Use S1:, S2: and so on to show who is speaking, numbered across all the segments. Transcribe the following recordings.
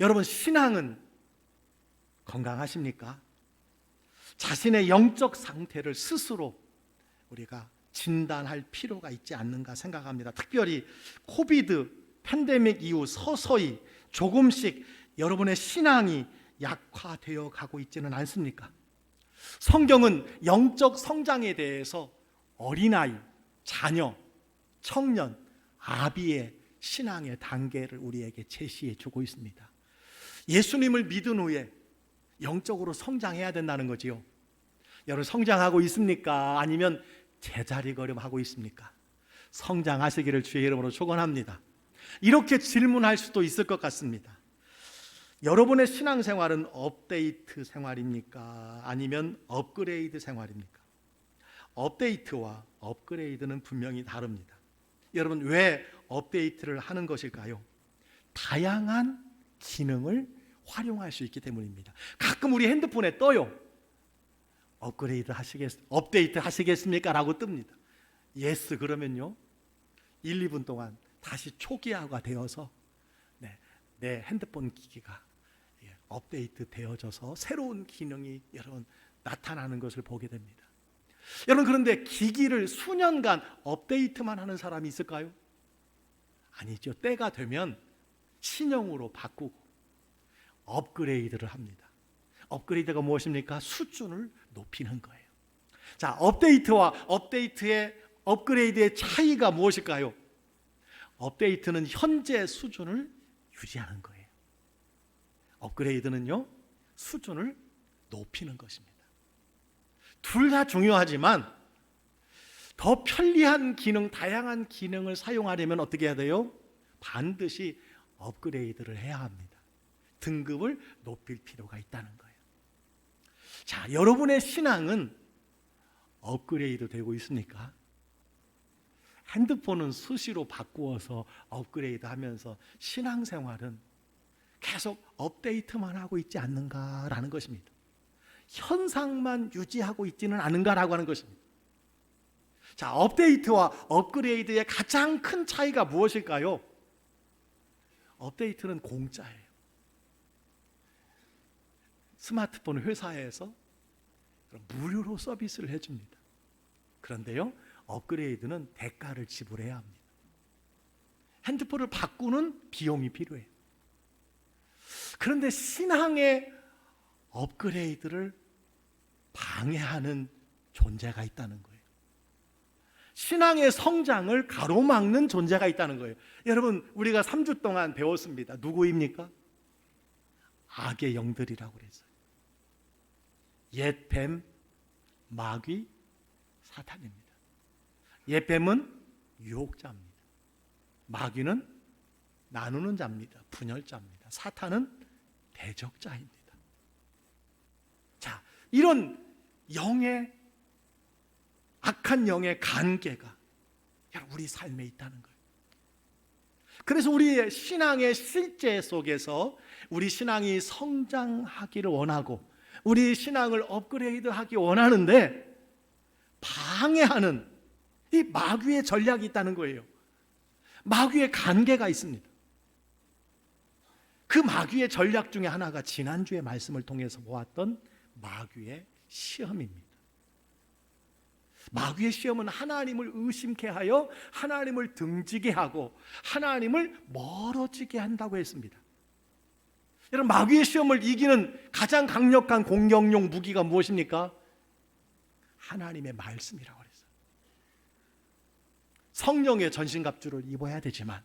S1: 여러분 신앙은 건강하십니까? 자신의 영적 상태를 스스로 우리가 진단할 필요가 있지 않는가 생각합니다. 특별히 코비드 팬데믹 이후 서서히 조금씩 여러분의 신앙이 약화되어 가고 있지는 않습니까? 성경은 영적 성장에 대해서 어린아이, 자녀, 청년, 아비의 신앙의 단계를 우리에게 제시해 주고 있습니다. 예수님을 믿은 후에 영적으로 성장해야 된다는 거지요. 여러분 성장하고 있습니까? 아니면 제자리 걸음하고 있습니까? 성장하시기를 주의 이름으로 축원합니다. 이렇게 질문할 수도 있을 것 같습니다. 여러분의 신앙생활은 업데이트 생활입니까? 아니면 업그레이드 생활입니까? 업데이트와 업그레이드는 분명히 다릅니다. 여러분 왜 업데이트를 하는 것일까요? 다양한 기능을 활용할 수 있기 때문입니다. 가끔 우리 핸드폰에 떠요. 업그레이드 하시겠, 업데이트 하시겠습니까? 라고 뜹니다. 예스 그러면요. 1, 2분 동안 다시 초기화가 되어서 네, 내 핸드폰 기기가 예, 업데이트 되어져서 새로운 기능이 여러분 나타나는 것을 보게 됩니다. 여러분 그런데 기기를 수년간 업데이트만 하는 사람이 있을까요? 아니죠. 때가 되면 신형으로 바꾸고 업그레이드를 합니다. 업그레이드가 무엇입니까? 수준을 높이는 거예요. 자, 업데이트와 업데이트의 업그레이드의 차이가 무엇일까요? 업데이트는 현재 수준을 유지하는 거예요. 업그레이드는요, 수준을 높이는 것입니다. 둘 다 중요하지만 더 편리한 기능, 다양한 기능을 사용하려면 어떻게 해야 돼요? 반드시 업그레이드를 해야 합니다. 등급을 높일 필요가 있다는 거예요. 자, 여러분의 신앙은 업그레이드 되고 있습니까? 핸드폰은 수시로 바꾸어서 업그레이드 하면서 신앙생활은 계속 업데이트만 하고 있지 않는가라는 것입니다. 현상만 유지하고 있지는 않은가라고 하는 것입니다. 자, 업데이트와 업그레이드의 가장 큰 차이가 무엇일까요? 업데이트는 공짜예요. 스마트폰 회사에서 무료로 서비스를 해줍니다. 그런데요, 업그레이드는 대가를 지불해야 합니다. 핸드폰을 바꾸는 비용이 필요해요. 그런데 신앙의 업그레이드를 방해하는 존재가 있다는 거예요. 신앙의 성장을 가로막는 존재가 있다는 거예요. 여러분, 우리가 3주 동안 배웠습니다. 누구입니까? 악의 영들이라고 그랬어요. 옛 뱀, 마귀, 사탄입니다. 옛 뱀은 유혹자입니다. 마귀는 나누는 자입니다. 분열자입니다. 사탄은 대적자입니다. 자, 이런 영의 악한 영의 관계가 우리 삶에 있다는 거예요. 그래서 우리의 신앙의 실제 속에서 우리 신앙이 성장하기를 원하고 우리 신앙을 업그레이드하기 원하는데 방해하는 이 마귀의 전략이 있다는 거예요. 마귀의 관계가 있습니다. 그 마귀의 전략 중에 하나가 지난주의 말씀을 통해서 보았던 마귀의 시험입니다. 마귀의 시험은 하나님을 의심케 하여 하나님을 등지게 하고 하나님을 멀어지게 한다고 했습니다. 여러분 마귀의 시험을 이기는 가장 강력한 공격용 무기가 무엇입니까? 하나님의 말씀이라고 그랬어요. 성령의 전신갑주를 입어야 되지만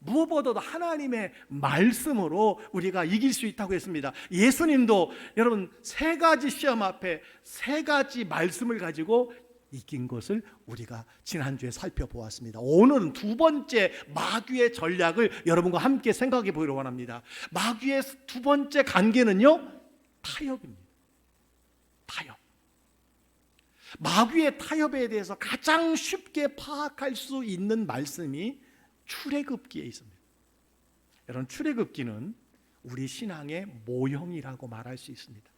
S1: 무엇보다도 하나님의 말씀으로 우리가 이길 수 있다고 했습니다. 예수님도 여러분 세 가지 시험 앞에 세 가지 말씀을 가지고 이긴 것을 우리가 지난주에 살펴보았습니다. 오늘은 두 번째 마귀의 전략을 여러분과 함께 생각해 보기를 원합니다. 마귀의 두 번째 관계는요, 타협입니다. 타협. 마귀의 타협에 대해서 가장 쉽게 파악할 수 있는 말씀이 출애굽기에 있습니다. 여러분 출애굽기는 우리 신앙의 모형이라고 말할 수 있습니다.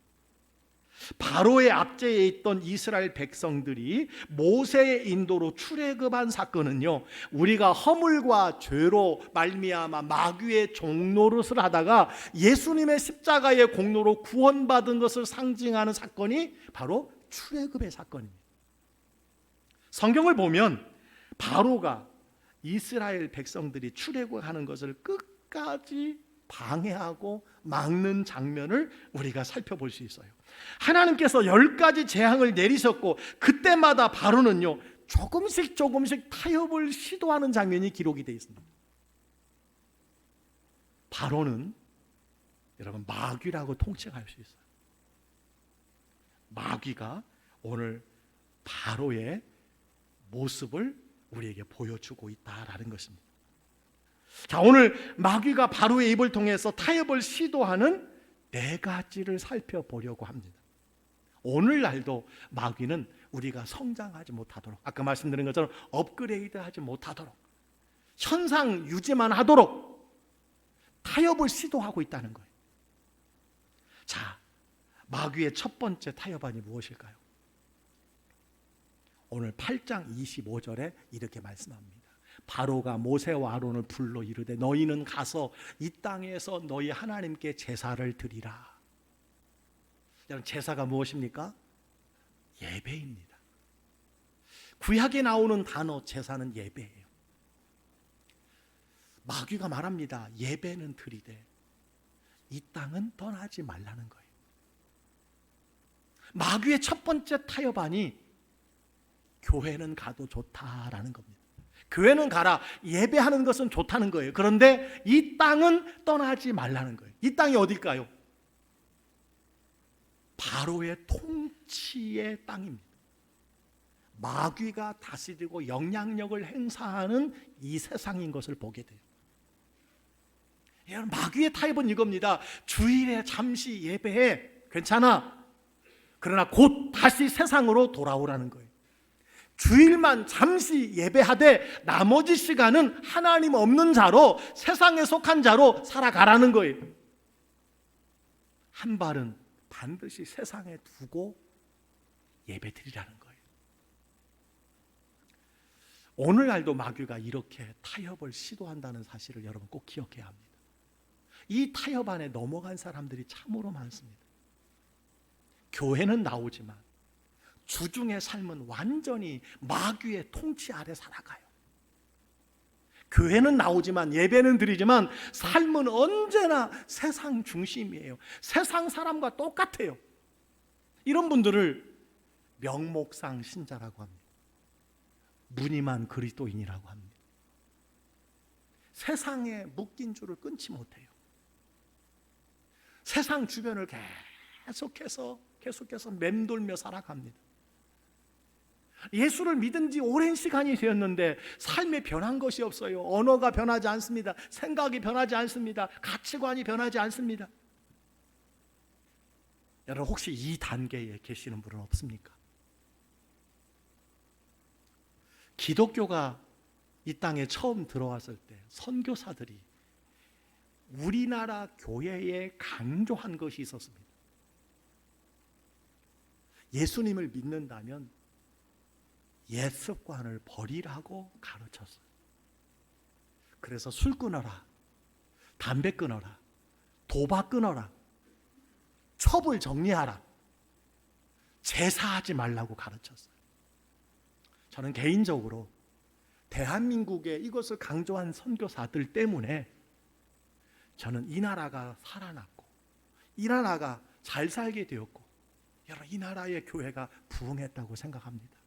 S1: 바로의 압제에 있던 이스라엘 백성들이 모세의 인도로 출애굽한 사건은요. 우리가 허물과 죄로 말미암아 마귀의 종노릇을 하다가 예수님의 십자가의 공로로 구원받은 것을 상징하는 사건이 바로 출애굽의 사건입니다. 성경을 보면 바로가 이스라엘 백성들이 출애굽하는 것을 끝까지 방해하고 막는 장면을 우리가 살펴볼 수 있어요. 하나님께서 열 가지 재앙을 내리셨고 그때마다 바로는요 조금씩 조금씩 타협을 시도하는 장면이 기록이 되어 있습니다. 바로는 여러분 마귀라고 통칭할 수 있어요. 마귀가 오늘 바로의 모습을 우리에게 보여주고 있다라는 것입니다. 자, 오늘 마귀가 바로의 입을 통해서 타협을 시도하는 네 가지를 살펴보려고 합니다. 오늘날도 마귀는 우리가 성장하지 못하도록 아까 말씀드린 것처럼 업그레이드하지 못하도록 현상 유지만 하도록 타협을 시도하고 있다는 거예요. 자, 마귀의 첫 번째 타협안이 무엇일까요? 오늘 8장 25절에 이렇게 말씀합니다. 바로가 모세와 아론을 불러 이르되 너희는 가서 이 땅에서 너희 하나님께 제사를 드리라. 여러분 제사가 무엇입니까? 예배입니다. 구약에 나오는 단어 제사는 예배예요. 마귀가 말합니다. 예배는 드리되 이 땅은 떠나지 말라는 거예요. 마귀의 첫 번째 타협안이 교회는 가도 좋다라는 겁니다. 교회는 가라. 예배하는 것은 좋다는 거예요. 그런데 이 땅은 떠나지 말라는 거예요. 이 땅이 어딜까요? 바로의 통치의 땅입니다. 마귀가 다스리고 영향력을 행사하는 이 세상인 것을 보게 돼요. 여러분 마귀의 타입은 이겁니다. 주일에 잠시 예배해 괜찮아. 그러나 곧 다시 세상으로 돌아오라는 거예요. 주일만 잠시 예배하되 나머지 시간은 하나님 없는 자로 세상에 속한 자로 살아가라는 거예요. 한 발은 반드시 세상에 두고 예배 드리라는 거예요. 오늘날도 마귀가 이렇게 타협을 시도한다는 사실을 여러분 꼭 기억해야 합니다. 이 타협 안에 넘어간 사람들이 참으로 많습니다. 교회는 나오지만 주중의 삶은 완전히 마귀의 통치 아래 살아가요. 교회는 나오지만 예배는 드리지만 삶은 언제나 세상 중심이에요. 세상 사람과 똑같아요. 이런 분들을 명목상 신자라고 합니다. 무늬만 그리스도인이라고 합니다. 세상에 묶인 줄을 끊지 못해요. 세상 주변을 계속해서 계속해서 맴돌며 살아갑니다. 예수를 믿은 지 오랜 시간이 되었는데 삶에 변한 것이 없어요. 언어가 변하지 않습니다. 생각이 변하지 않습니다. 가치관이 변하지 않습니다. 여러분 혹시 이 단계에 계시는 분은 없습니까? 기독교가 이 땅에 처음 들어왔을 때 선교사들이 우리나라 교회에 강조한 것이 있었습니다. 예수님을 믿는다면 옛 습관을 버리라고 가르쳤어요. 그래서 술 끊어라. 담배 끊어라. 도박 끊어라. 첩을 정리하라. 제사하지 말라고 가르쳤어요. 저는 개인적으로 대한민국에 이것을 강조한 선교사들 때문에 저는 이 나라가 살아났고 이 나라가 잘 살게 되었고 여러 이 나라의 교회가 부흥했다고 생각합니다.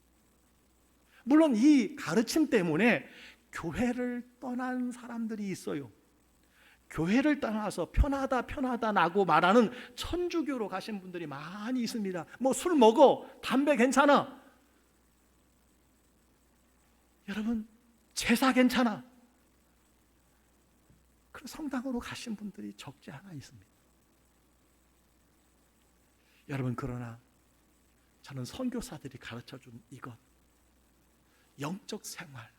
S1: 물론 이 가르침 때문에 교회를 떠난 사람들이 있어요. 교회를 떠나서 편하다 편하다 나고 말하는 천주교로 가신 분들이 많이 있습니다. 뭐 술 먹어, 담배 괜찮아. 여러분 제사 괜찮아. 그 성당으로 가신 분들이 적지 않아 있습니다. 여러분 그러나 저는 선교사들이 가르쳐 준 이것 영적 생활,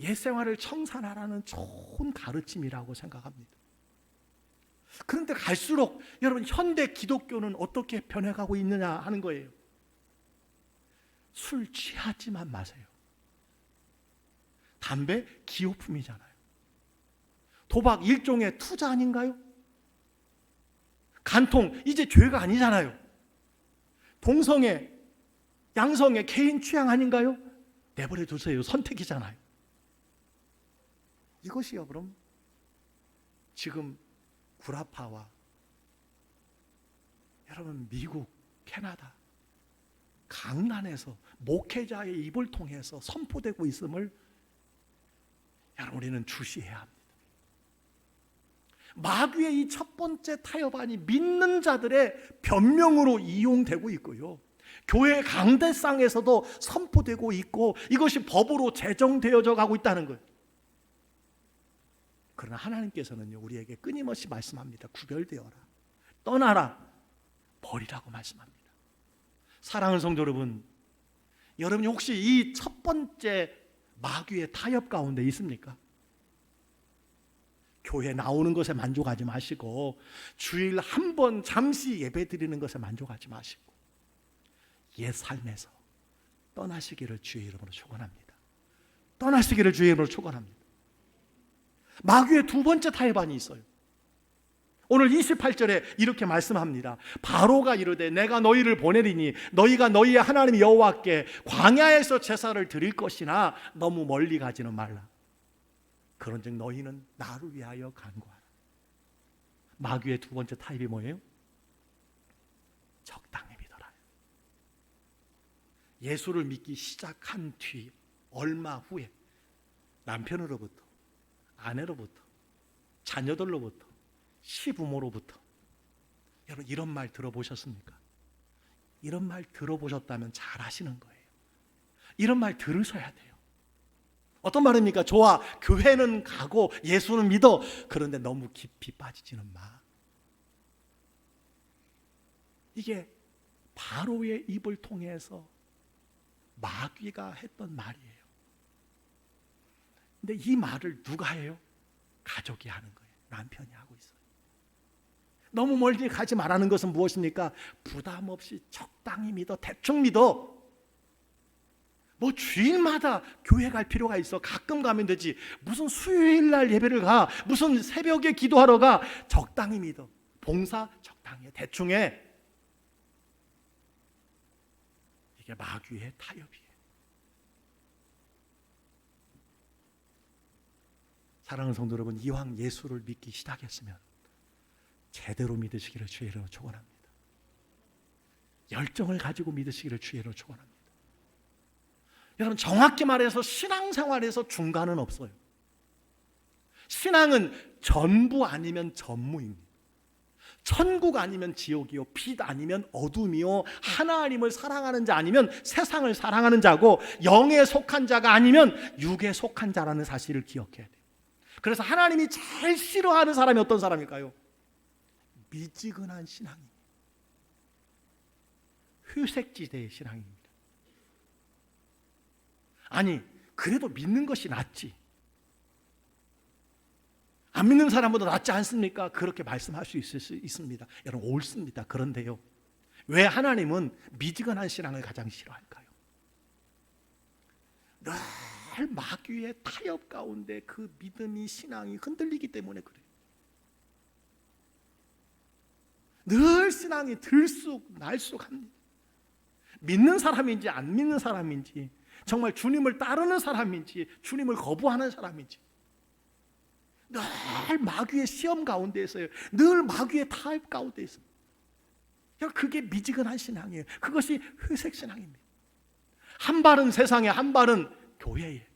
S1: 옛 생활을 청산하라는 좋은 가르침이라고 생각합니다. 그런데 갈수록 여러분 현대 기독교는 어떻게 변해가고 있느냐 하는 거예요. 술 취하지만 마세요. 담배 기호품이잖아요. 도박 일종의 투자 아닌가요? 간통 이제 죄가 아니잖아요. 동성애, 양성애 개인 취향 아닌가요? 내버려 두세요. 선택이잖아요. 이것이요, 그럼 지금 구라파와 여러분 미국, 캐나다 강난에서 목회자의 입을 통해서 선포되고 있음을 여러분 우리는 주시해야 합니다. 마귀의 이 첫 번째 타협안이 믿는 자들의 변명으로 이용되고 있고요. 교회 강대상에서도 선포되고 있고 이것이 법으로 제정되어져 가고 있다는 거예요. 그러나 하나님께서는요 우리에게 끊임없이 말씀합니다. 구별되어라, 떠나라, 버리라고 말씀합니다. 사랑하는 성도 여러분, 여러분이 혹시 이 첫 번째 마귀의 타협 가운데 있습니까? 교회 나오는 것에 만족하지 마시고 주일 한 번 잠시 예배 드리는 것에 만족하지 마시고 옛 삶에서 떠나시기를 주의 이름으로 축원합니다. 떠나시기를 주의 이름으로 축원합니다. 마귀의 두 번째 타협안이 있어요. 오늘 28절에 이렇게 말씀합니다. 바로가 이르되 내가 너희를 보내리니 너희가 너희의 하나님 여호와께 광야에서 제사를 드릴 것이나 너무 멀리 가지는 말라. 그런즉 너희는 나를 위하여 간구하라. 마귀의 두 번째 타입이 뭐예요? 믿어라. 예수를 믿기 시작한 뒤 얼마 후에 남편으로부터 아내로부터 자녀들로부터 시부모로부터 여러분 이런 말 들어보셨습니까? 이런 말 들어보셨다면 잘 하시는 거예요. 이런 말 들으셔야 돼요. 어떤 말입니까? 좋아. 교회는 가고 예수는 믿어. 그런데 너무 깊이 빠지지는 마. 이게 바로의 입을 통해서 마귀가 했던 말이에요. 근데 이 말을 누가 해요? 가족이 하는 거예요. 남편이 하고 있어요. 너무 멀리 가지 말라는 것은 무엇입니까? 부담 없이 적당히 믿어, 대충 믿어. 뭐 주일마다 교회 갈 필요가 있어. 가끔 가면 되지. 무슨 수요일 날 예배를 가. 무슨 새벽에 기도하러 가. 적당히 믿어. 봉사 적당히 해. 대충 해. 이게 마귀의 타협이에요. 사랑하는 성도 여러분, 이왕 예수를 믿기 시작했으면 제대로 믿으시기를 주의 이름으로 축원합니다. 열정을 가지고 믿으시기를 주의 이름으로 축원합니다. 여러분 정확히 말해서 신앙생활에서 중간은 없어요. 신앙은 전부 아니면 전무입니다. 천국 아니면 지옥이요, 빛 아니면 어둠이요, 하나님을 사랑하는 자 아니면 세상을 사랑하는 자고 영에 속한 자가 아니면 육에 속한 자라는 사실을 기억해야 돼요. 그래서 하나님이 제일 싫어하는 사람이 어떤 사람일까요? 미지근한 신앙입니다. 휴색지대의 신앙입니다. 아니, 그래도 믿는 것이 낫지. 안 믿는 사람보다 낫지 않습니까? 그렇게 말씀할 수 있을 수 있습니다. 여러분, 옳습니다. 그런데요. 왜 하나님은 미지근한 신앙을 가장 싫어할까요? 늘 마귀의 타협 가운데 그 믿음이 신앙이 흔들리기 때문에 그래요. 늘 신앙이 들쑥 날쑥 합니다. 믿는 사람인지 안 믿는 사람인지 정말 주님을 따르는 사람인지 주님을 거부하는 사람인지 늘 마귀의 시험 가운데 있어요. 늘 마귀의 타협 가운데 있어요. 그게 미지근한 신앙이에요. 그것이 회색 신앙입니다. 한 발은 세상에 한 발은 교회에.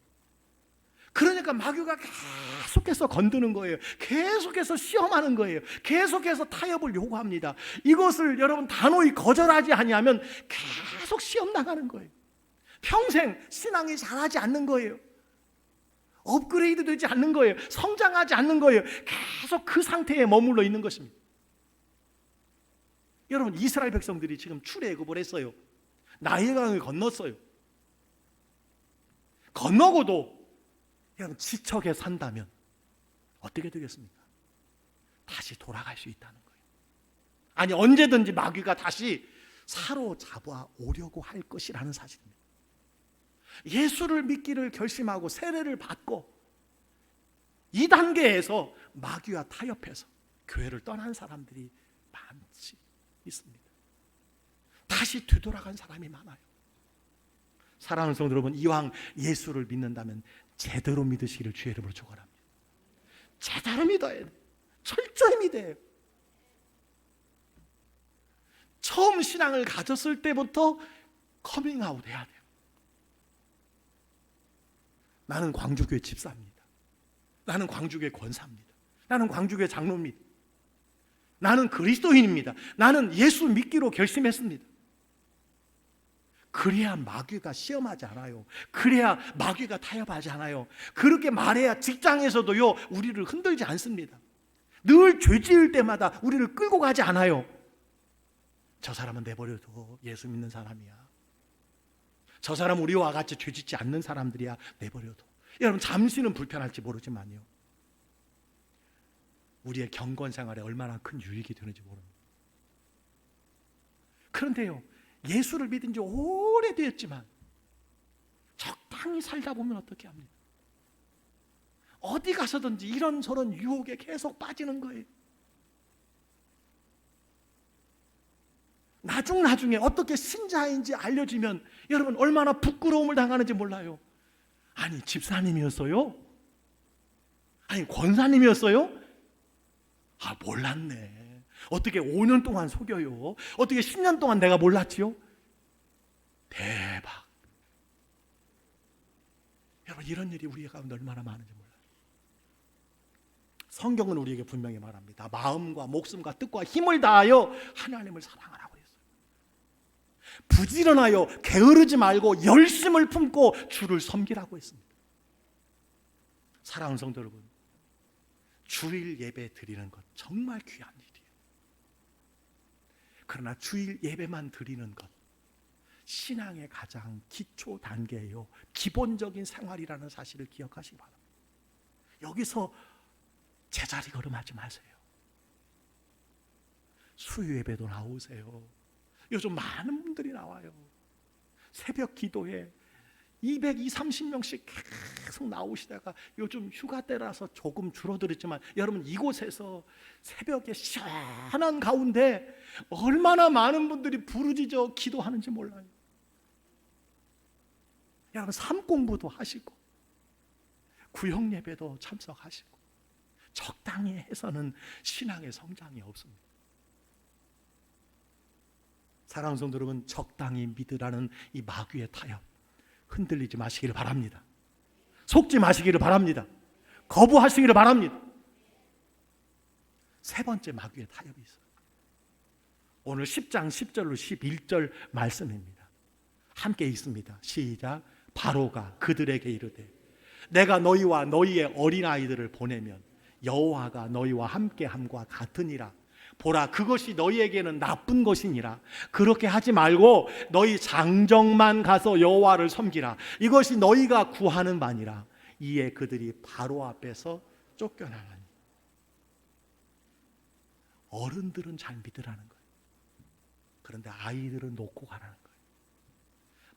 S1: 그러니까 마귀가 계속해서 건드는 거예요. 계속해서 시험하는 거예요. 계속해서 타협을 요구합니다. 이것을 여러분 단호히 거절하지 아니하면 계속 시험 나가는 거예요. 평생 신앙이 자라지 않는 거예요. 업그레이드 되지 않는 거예요. 성장하지 않는 거예요. 계속 그 상태에 머물러 있는 것입니다. 여러분 이스라엘 백성들이 지금 출애굽을 했어요. 나일 강을 건넜어요. 건너고도 여러분 지척에 산다면 어떻게 되겠습니까? 다시 돌아갈 수 있다는 거예요. 아니 언제든지 마귀가 다시 사로잡아 오려고 할 것이라는 사실입니다. 예수를 믿기를 결심하고 세례를 받고 이 단계에서 마귀와 타협해서 교회를 떠난 사람들이 많지 있습니다. 다시 되돌아간 사람이 많아요. 사랑하는 성도 여러분, 이왕 예수를 믿는다면 제대로 믿으시기를 주의 이름으로 축원합니다. 제대로 믿어야 돼. 철저히 믿어야 돼요. 처음 신앙을 가졌을 때부터 커밍아웃 해야 돼요. 나는 광주교회 집사입니다. 나는 광주교회 권사입니다. 나는 광주교회 장로입니다. 나는 그리스도인입니다. 나는 예수 믿기로 결심했습니다. 그래야 마귀가 시험하지 않아요. 그래야 마귀가 타협하지 않아요. 그렇게 말해야 직장에서도요, 우리를 흔들지 않습니다. 늘 죄 지을 때마다 우리를 끌고 가지 않아요. 저 사람은 내버려둬. 예수 믿는 사람이야. 저 사람 우리와 같이 죄짓지 않는 사람들이야. 내버려둬. 여러분, 잠시는 불편할지 모르지만요. 우리의 경건 생활에 얼마나 큰 유익이 되는지 모릅니다. 그런데요, 예수를 믿은 지 오래되었지만 적당히 살다 보면 어떻게 합니까? 어디 가서든지 이런저런 유혹에 계속 빠지는 거예요. 나중 나중에 어떻게 신자인지 알려지면 여러분 얼마나 부끄러움을 당하는지 몰라요. 아니 집사님이었어요? 아니 권사님이었어요? 아 몰랐네. 어떻게 5년 동안 속여요? 어떻게 10년 동안 내가 몰랐지요? 대박. 여러분 이런 일이 우리 가운데 얼마나 많은지 몰라요. 성경은 우리에게 분명히 말합니다. 마음과 목숨과 뜻과 힘을 다하여 하나님을 사랑하라고 했어요. 부지런하여 게으르지 말고 열심을 품고 주를 섬기라고 했습니다. 사랑하는 성도 여러분, 주일 예배 드리는 것 정말 귀한 일이에요. 그러나 주일 예배만 드리는 것 신앙의 가장 기초 단계예요. 기본적인 생활이라는 사실을 기억하시기 바랍니다. 여기서 제자리 걸음하지 마세요. 수요 예배도 나오세요. 요즘 많은 분들이 나와요. 새벽 기도에 220, 30명씩 계속 나오시다가 요즘 휴가 때라서 조금 줄어들었지만 여러분 이곳에서 새벽에 시원한 가운데 얼마나 많은 분들이 부르짖어 기도하는지 몰라요. 여러분 삶 공부도 하시고 구역 예배도 참석하시고 적당히 해서는 신앙의 성장이 없습니다. 사랑하는 성도 여러분 적당히 믿으라는 이 마귀의 타협 흔들리지 마시기를 바랍니다. 속지 마시기를 바랍니다. 거부하시기를 바랍니다. 세 번째 마귀의 타협이 있어요. 오늘 10장 10절로 11절 말씀입니다. 함께 있습니다. 시작. 바로가 그들에게 이르되 내가 너희와 너희의 어린아이들을 보내면 여호와가 너희와 함께함과 같으니라. 보라 그것이 너희에게는 나쁜 것이니라. 그렇게 하지 말고 너희 장정만 가서 여호와를 섬기라. 이것이 너희가 구하는 바니라. 이에 그들이 바로 앞에서 쫓겨나가니. 어른들은 잘 믿으라는 거예요. 그런데 아이들은 놓고 가라는 거예요.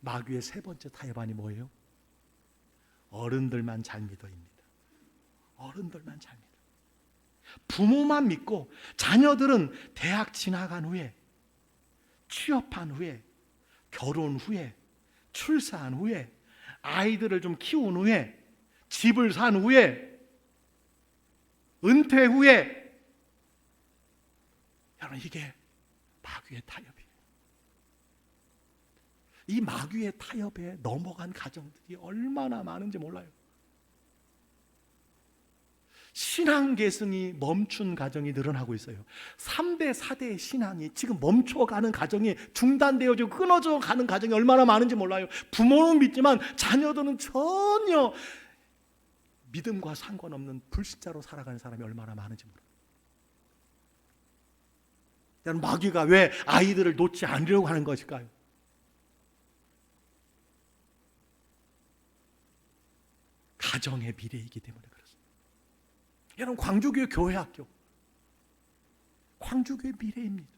S1: 마귀의 세 번째 타협안이 뭐예요? 어른들만 잘 믿어입니다. 어른들만 잘 믿어 부모만 믿고 자녀들은 대학 진학한 후에 취업한 후에 결혼 후에 출산 후에 아이들을 좀 키운 후에 집을 산 후에 은퇴 후에 여러분 이게 마귀의 타협이에요. 이 마귀의 타협에 넘어간 가정들이 얼마나 많은지 몰라요. 신앙 계승이 멈춘 가정이 늘어나고 있어요. 3대, 4대의 신앙이 지금 멈춰가는 가정이 중단되어지고 끊어져 가는 가정이 얼마나 많은지 몰라요. 부모는 믿지만 자녀들은 전혀 믿음과 상관없는 불신자로 살아가는 사람이 얼마나 많은지 몰라요. 마귀가 왜 아이들을 놓지 않으려고 하는 것일까요? 가정의 미래이기 때문에 그렇습니다. 여러분 광주교회 교회 학교 광주교회 미래입니다.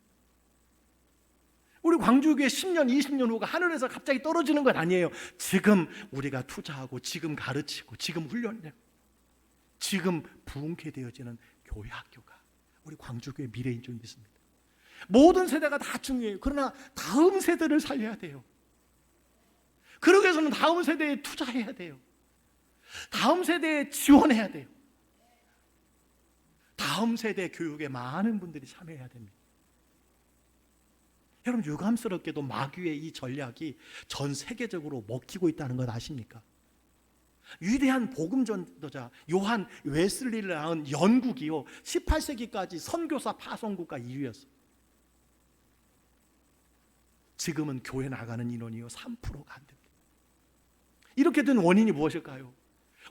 S1: 우리 광주교회 10년, 20년 후가 하늘에서 갑자기 떨어지는 건 아니에요. 지금 우리가 투자하고 지금 가르치고 지금 훈련되고 지금 부흥케 되어지는 교회 학교가 우리 광주교회 미래인 줄 믿습니다. 모든 세대가 다 중요해요. 그러나 다음 세대를 살려야 돼요. 그러기 위해서는 다음 세대에 투자해야 돼요. 다음 세대에 지원해야 돼요. 다음 세대 교육에 많은 분들이 참여해야 됩니다. 여러분 유감스럽게도 마귀의 이 전략이 전 세계적으로 먹히고 있다는 것 아십니까? 위대한 복음 전도자 요한 웨슬리를 낳은 영국이요 18세기까지 선교사 파송 국가 2위였어. 지금은 교회 나가는 인원이요 3%가 안 됩니다. 이렇게 된 원인이 무엇일까요?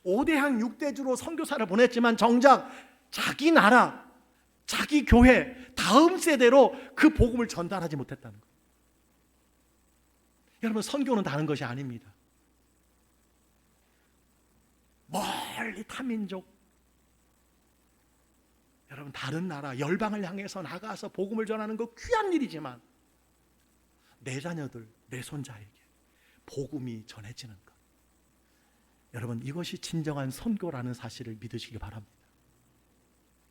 S1: 5대항 6대주로 선교사를 보냈지만 정작 자기 나라, 자기 교회, 다음 세대로 그 복음을 전달하지 못했다는 거예요. 여러분 선교는 다른 것이 아닙니다. 멀리 타민족 여러분 다른 나라 열방을 향해서 나가서 복음을 전하는 거 귀한 일이지만 내 자녀들 내 손자에게 복음이 전해지는 것 여러분 이것이 진정한 선교라는 사실을 믿으시기 바랍니다.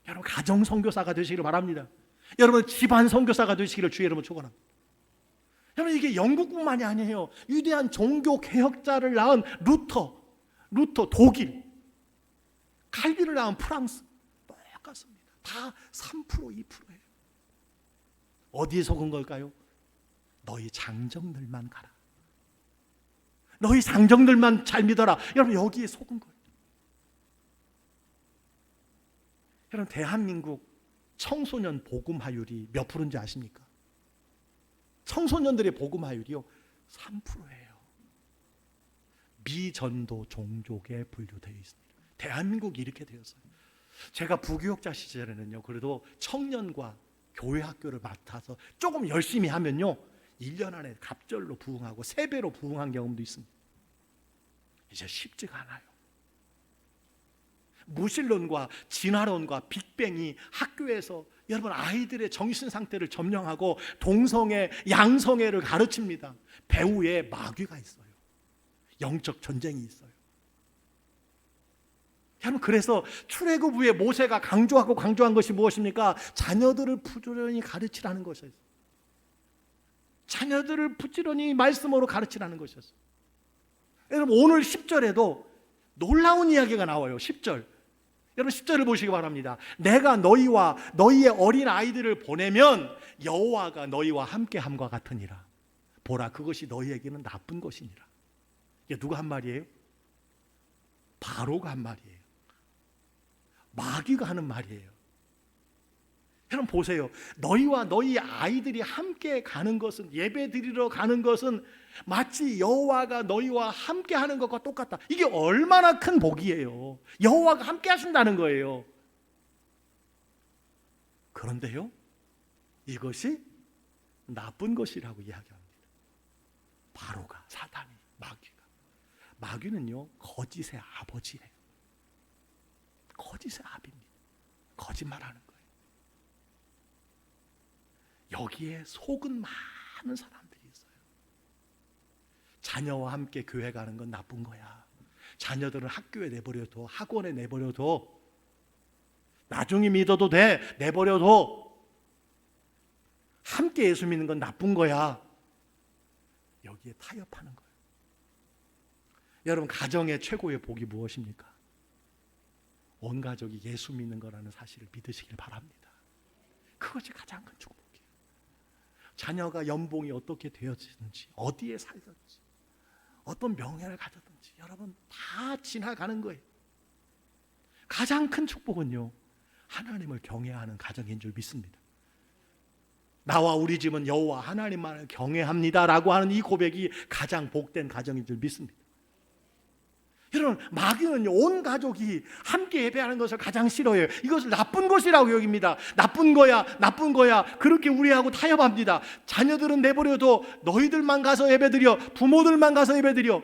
S1: 여러분 가정 선교사가 되시기를 바랍니다. 여러분 집안 선교사가 되시기를 주의 이름으로 축원합니다. 여러분 이게 영국뿐만이 아니에요. 위대한 종교 개혁자를 낳은 루터, 루터 독일, 칼빈을 낳은 프랑스 똑같습니다. 다 3% 2%예요. 어디에 속은 걸까요? 너희 장정들만 가라. 너희 장정들만 잘 믿어라. 여러분 여기에 속은 거예요. 여러분 대한민국 청소년 복음화율이 몇 프로인지 아십니까? 청소년들의 복음화율이요 3%예요. 미전도 종족에 분류되어 있습니다. 대한민국이 이렇게 되었어요. 제가 부교육자 시절에는요. 그래도 청년과 교회 학교를 맡아서 조금 열심히 하면요. 1년 안에 갑절로 부흥하고 세 배로 부흥한 경험도 있습니다. 이제 쉽지가 않아요. 무신론과 진화론과 빅뱅이 학교에서 여러분 아이들의 정신 상태를 점령하고 동성애, 양성애를 가르칩니다. 배후에 마귀가 있어요. 영적 전쟁이 있어요. 여러분 그래서 출애굽 후에 모세가 강조하고 강조한 것이 무엇입니까? 자녀들을 부지런히 가르치라는 것이었어요. 자녀들을 부지런히 말씀으로 가르치라는 것이었어요. 여러분 오늘 10절에도 놀라운 이야기가 나와요. 10절. 여러분 10절을 보시기 바랍니다. 내가 너희와 너희의 어린 아이들을 보내면 여호와가 너희와 함께 함과 같으니라. 보라 그것이 너희에게는 나쁜 것이니라. 이게 누가 한 말이에요? 바로가 한 말이에요. 마귀가 하는 말이에요. 여러분 보세요. 너희와 너희 아이들이 함께 가는 것은 예배 드리러 가는 것은 마치 여호와가 너희와 함께 하는 것과 똑같다. 이게 얼마나 큰 복이에요. 여호와가 함께 하신다는 거예요. 그런데요. 이것이 나쁜 것이라고 이야기합니다. 바로가 사단이 마귀가 마귀는요 거짓의 아버지예요. 거짓의 아비입니다. 거짓말하는. 여기에 속은 많은 사람들이 있어요. 자녀와 함께 교회 가는 건 나쁜 거야. 자녀들은 학교에 내버려둬, 학원에 내버려둬. 나중에 믿어도 돼, 내버려둬. 함께 예수 믿는 건 나쁜 거야. 여기에 타협하는 거예요. 여러분 가정의 최고의 복이 무엇입니까? 온 가족이 예수 믿는 거라는 사실을 믿으시길 바랍니다. 그것이 가장 큰 축복이에요. 자녀가 연봉이 어떻게 되어지는지, 어디에 살든지, 어떤 명예를 가졌든지, 여러분 다 지나가는 거예요. 가장 큰 축복은요, 하나님을 경외하는 가정인 줄 믿습니다. 나와 우리 집은 여호와 하나님만을 경외합니다라고 하는 이 고백이 가장 복된 가정인 줄 믿습니다. 여러분 마귀는요 온 가족이 함께 예배하는 것을 가장 싫어해요. 이것을 나쁜 것이라고 여깁니다. 나쁜 거야, 나쁜 거야. 그렇게 우리하고 타협합니다. 자녀들은 내버려도 너희들만 가서 예배드려, 부모들만 가서 예배드려.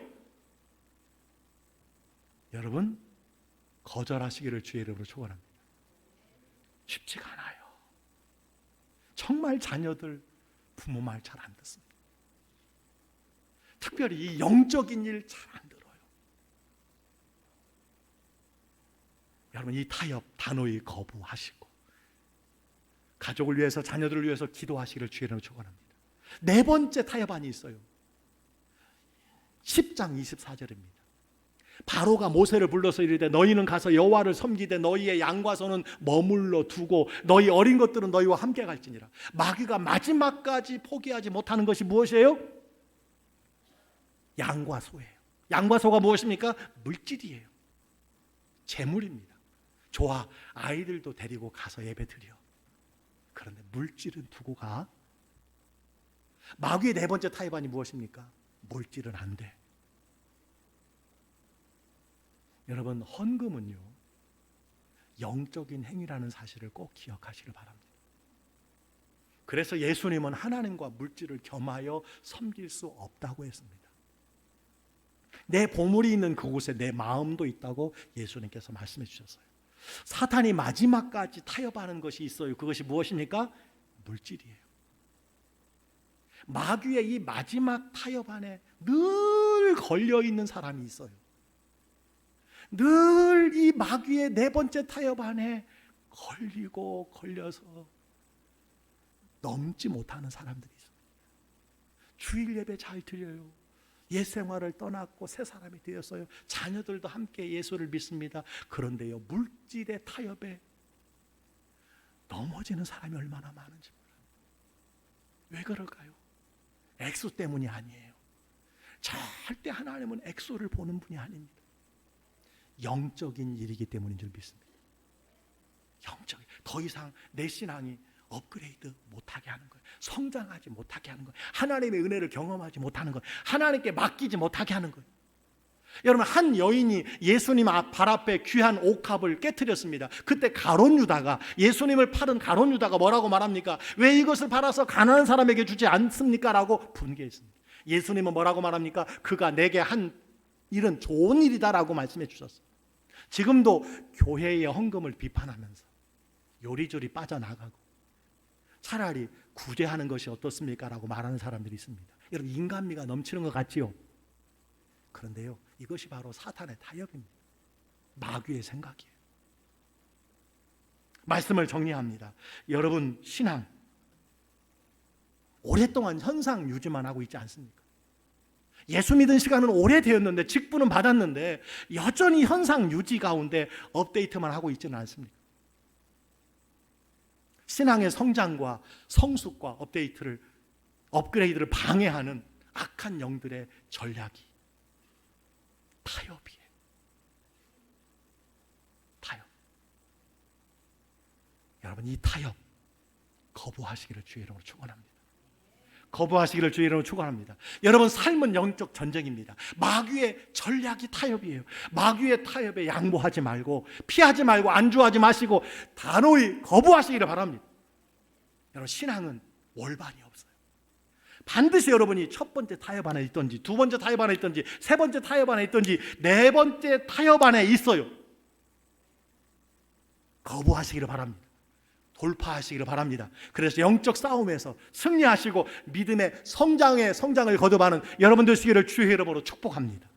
S1: 여러분 거절하시기를 주의 이름으로 축원합니다. 쉽지가 않아요. 정말 자녀들 부모 말 잘 안 듣습니다. 특별히 이 영적인 일 잘 안 들어요. 여러분 이 타협 단호히 거부하시고 가족을 위해서 자녀들을 위해서 기도하시기를 주의 이름으로 축원합니다. 네 번째 타협안이 있어요. 10장 24절입니다. 바로가 모세를 불러서 이르되 너희는 가서 여호와를 섬기되 너희의 양과 소는 머물러 두고 너희 어린 것들은 너희와 함께 갈지니라. 마귀가 마지막까지 포기하지 못하는 것이 무엇이에요? 양과 소예요. 양과 소가 무엇입니까? 물질이에요. 재물입니다. 좋아 아이들도 데리고 가서 예배 드려. 그런데 물질은 두고 가. 마귀의 네 번째 타협안이 무엇입니까? 물질은 안 돼. 여러분 헌금은요 영적인 행위라는 사실을 꼭 기억하시길 바랍니다. 그래서 예수님은 하나님과 물질을 겸하여 섬길 수 없다고 했습니다. 내 보물이 있는 그곳에 내 마음도 있다고 예수님께서 말씀해 주셨어요. 사탄이 마지막까지 타협하는 것이 있어요. 그것이 무엇입니까? 물질이에요. 마귀의 이 마지막 타협 안에 늘 걸려 있는 사람이 있어요. 늘 이 마귀의 네 번째 타협 안에 걸리고 걸려서 넘지 못하는 사람들이 있습니다. 주일 예배 잘 드려요. 옛 생활을 떠났고 새 사람이 되었어요. 자녀들도 함께 예수를 믿습니다. 그런데요, 물질의 타협에 넘어지는 사람이 얼마나 많은지 몰라요. 왜 그럴까요? 엑소 때문이 아니에요. 절대 하나님은 엑소를 보는 분이 아닙니다. 영적인 일이기 때문인 줄 믿습니다. 영적인 더 이상 내 신앙이 업그레이드 못하게 하는 거예요. 성장하지 못하게 하는 거예요. 하나님의 은혜를 경험하지 못하는 거예요. 하나님께 맡기지 못하게 하는 거예요. 여러분 한 여인이 예수님 앞- 발 앞에 귀한 옥합을 깨뜨렸습니다. 그때 가론 유다가 예수님을 팔은 가론 유다가 뭐라고 말합니까? 왜 이것을 팔아서 가난한 사람에게 주지 않습니까?라고 분개했습니다. 예수님은 뭐라고 말합니까? 그가 내게 한 일은 좋은 일이다라고 말씀해 주셨어요. 지금도 교회의 헌금을 비판하면서 요리조리 빠져나가고 차라리 구제하는 것이 어떻습니까 라고 말하는 사람들이 있습니다. 여러분 인간미가 넘치는 것 같지요? 그런데요, 이것이 바로 사탄의 타협입니다. 마귀의 생각이에요. 말씀을 정리합니다. 여러분 신앙 오랫동안 현상 유지만 하고 있지 않습니까? 예수 믿은 시간은 오래되었는데 직분은 받았는데 여전히 현상 유지 가운데 업데이트만 하고 있지는 않습니다. 신앙의 성장과 성숙과 업데이트를 업그레이드를 방해하는 악한 영들의 전략이 타협이에요. 타협. 여러분 이 타협 거부하시기를 주의 이름으로 축원합니다. 거부하시기를 주의 이름으로 축원합니다. 여러분 삶은 영적 전쟁입니다. 마귀의 전략이 타협이에요. 마귀의 타협에 양보하지 말고 피하지 말고 안주하지 마시고 단호히 거부하시기를 바랍니다. 여러분 신앙은 월반이 없어요. 반드시 여러분이 첫 번째 타협 안에 있든지 두 번째 타협 안에 있든지 세 번째 타협 안에 있든지 네 번째 타협 안에 있어요. 거부하시기를 바랍니다. 돌파하시기를 바랍니다. 그래서 영적 싸움에서 승리하시고 믿음의 성장의 성장을 거듭하는 여러분들 되시기를 주의 이름으로 축복합니다.